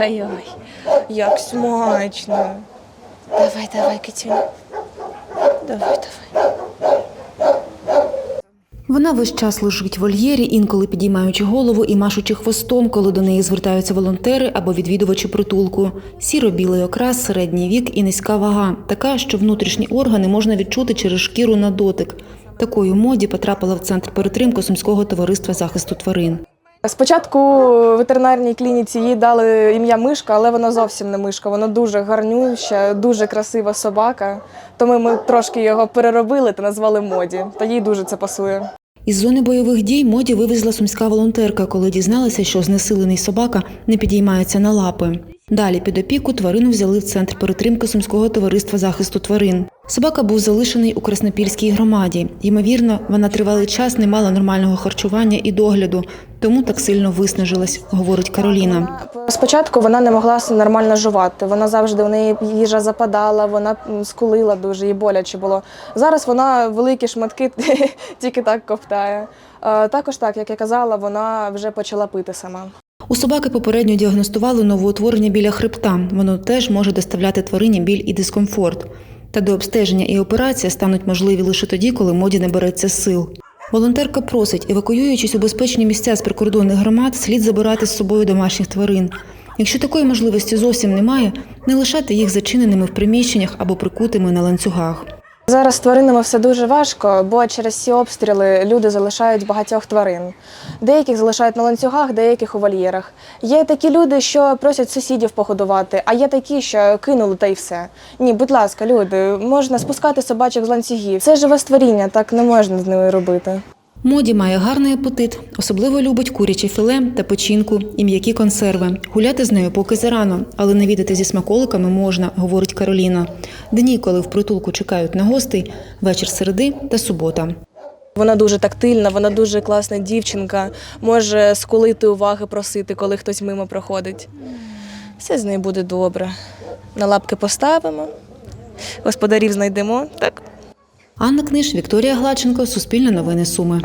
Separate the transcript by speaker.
Speaker 1: Ой-ой-ой, як смачно. Давай, давай, Китюня. Давай, давай.
Speaker 2: Вона весь час лежить в вольєрі, інколи підіймаючи голову і машучи хвостом, коли до неї звертаються волонтери або відвідувачі притулку. Сіро-білий окрас, середній вік і низька вага, така, що внутрішні органи можна відчути через шкіру на дотик. Такою моді потрапила в центр перетримки Сумського товариства захисту тварин.
Speaker 1: Спочатку в ветеринарній клініці їй дали ім'я мишка, але вона зовсім не мишка. Вона дуже гарнюща, дуже красива собака. Тому ми трошки його переробили та назвали моді. Та їй дуже це пасує.
Speaker 2: Із зони бойових дій моді вивезла сумська волонтерка, коли дізналася, що знесилений собака не підіймається на лапи. Далі під опіку тварину взяли в центр перетримки Сумського товариства захисту тварин. Собака був залишений у Краснопільській громаді. Ймовірно, вона тривалий час не мала нормального харчування і догляду, тому так сильно виснажилась, говорить Кароліна.
Speaker 1: Спочатку вона не могла нормально жувати. Вона завжди у неї їжа западала, вона скулила дуже, їй боляче було. Зараз вона великі шматки тільки так ковтає. Е, Також так, як я казала, вона вже почала пити сама.
Speaker 2: У собаки попередньо діагностували новоутворення біля хребта. Воно теж може доставляти тварині біль і дискомфорт. Та до обстеження і операція стануть можливі лише тоді, коли моді не береться сил. Волонтерка просить, евакуюючись у безпечні місця з прикордонних громад, слід забирати з собою домашніх тварин. Якщо такої можливості зовсім немає, не лишати їх зачиненими в приміщеннях або прикутими на ланцюгах.
Speaker 1: Зараз з тваринами все дуже важко, бо через ці обстріли люди залишають багатьох тварин. Деяких залишають на ланцюгах, деяких у вольєрах. Є такі люди, що просять сусідів погодувати, а є такі, що кинули та й все. Ні, будь ласка, люди, можна спускати собачок з ланцюгів. Це живе створіння, так не можна з ними робити.
Speaker 2: Моді має гарний апетит, особливо любить куряче філе та печінку і м'які консерви. Гуляти з нею поки зарано, але навідати зі смаколиками можна, говорить Кароліна. Дні, коли в притулку чекають на гостей, вечір середи та субота.
Speaker 1: Вона дуже тактильна, вона дуже класна дівчинка, може скулити уваги просити, коли хтось мимо проходить. Все з нею буде добре. На лапки поставимо, господарів знайдемо, так?
Speaker 2: Анна Книж, Вікторія Гладченко, Суспільне новини Суми.